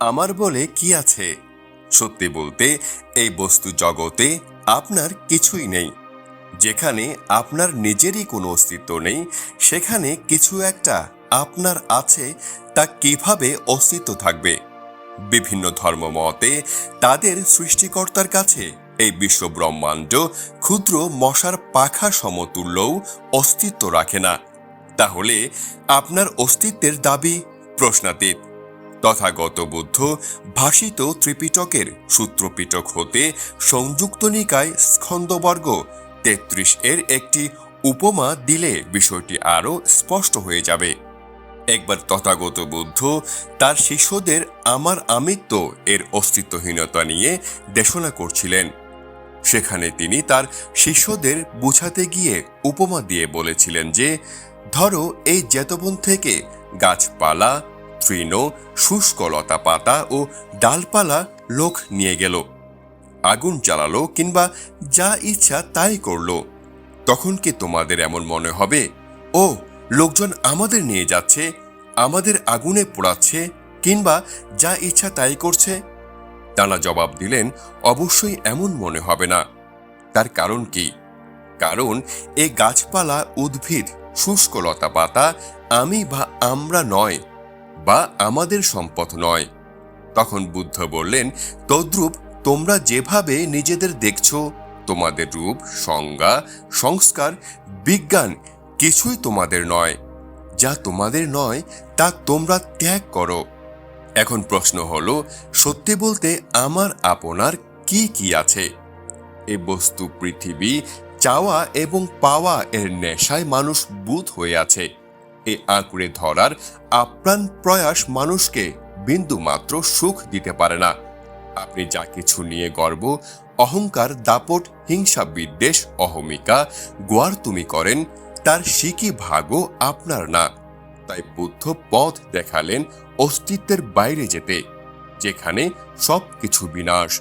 আমার বলে কি আছে? সত্যি বলতে, এই বস্তু জগতে আপনার কিছুই নেই। যেখানে আপনার নিজেরই কোনো অস্তিত্ব নেই, সেখানে কিছু একটা আপনার আছে, তা কীভাবে অস্তিত্ব থাকবে? বিভিন্ন ধর্মমতে তাদের সৃষ্টিকর্তার কাছে এই বিশ্ব ব্রহ্মাণ্ড ক্ষুদ্র মশার পাখা সমতুল্যও অস্তিত্ব রাখে না। তাহলে আপনার অস্তিত্বের দাবি প্রশ্নাতীত। তথাগত বুদ্ধ ভাষিত ত্রিপিটকের সূত্রপিটক হতে সংযুক্ত নিকায় স্কন্দবর্গ তেত্রিশ এর একটি উপমা দিলে বিষয়টি আরও স্পষ্ট হয়ে যাবে। একবার তথাগত বুদ্ধ তার শিষ্যদের আমার আমিত্ব এর অস্তিত্বহীনতা নিয়ে দেশনা করছিলেন। সেখানে তিনি তার শিষ্যদের বুঝাতে গিয়ে উপমা দিয়ে বলেছিলেন যে, ধরো এই জেতবন থেকে গাছপালা তৃণ শুষ্ক লতা পাতা ও ডালপালা লোক নিয়ে গেল। আগুন জ্বালালো কিংবা যা ইচ্ছা তাই করল। তখন কি তোমাদের এমন মনে হবে? ও, লোকজন আমাদের নিয়ে যাচ্ছে, আমাদের আগুনে পোড়াচ্ছে কিংবা যা ইচ্ছা তাই করছে? তারা জবাব দিলেন, অবশ্যই এমন মনে হবে না। তার কারণ কি? কারণ এ গাছপালা, উদ্ভিদ শুষ্ক লতা পাতা আমি বা আমরা নয় বা আমাদের সম্পদ নয়। তখন বুদ্ধ বললেন, তদ্রূপ তোমরা যেভাবে নিজেদের দেখছ, তোমাদের রূপ, সংজ্ঞা, সংস্কার, বিজ্ঞান কিছুই তোমাদের নয়। যা তোমাদের নয়, তা তোমরা ত্যাগ করো। এখন প্রশ্ন হলো, সত্যি বলতে আমার, আপনার কি কি আছে? এ বস্তু পৃথিবী, চাওয়া এবং পাওয়া এর নেশায় মানুষ বুধ হয়ে আছে। এ আঁকড়ে ধরার আপ্রাণ প্রয়াস মানুষকে বিন্দু মাত্র সুখ দিতে পারে না। আপনি যা কিছু নিয়ে গর্ব, অহংকার, দাপট, হিংসা, বিদ্বেষ, অহমিকা, গোয়ার তুমি করেন, তার সিকি ভাগও আপনার না। তাই বুদ্ধ পথ দেখালেন অস্তিত্বের বাইরে যেতে, যেখানে সবকিছু বিনাশ।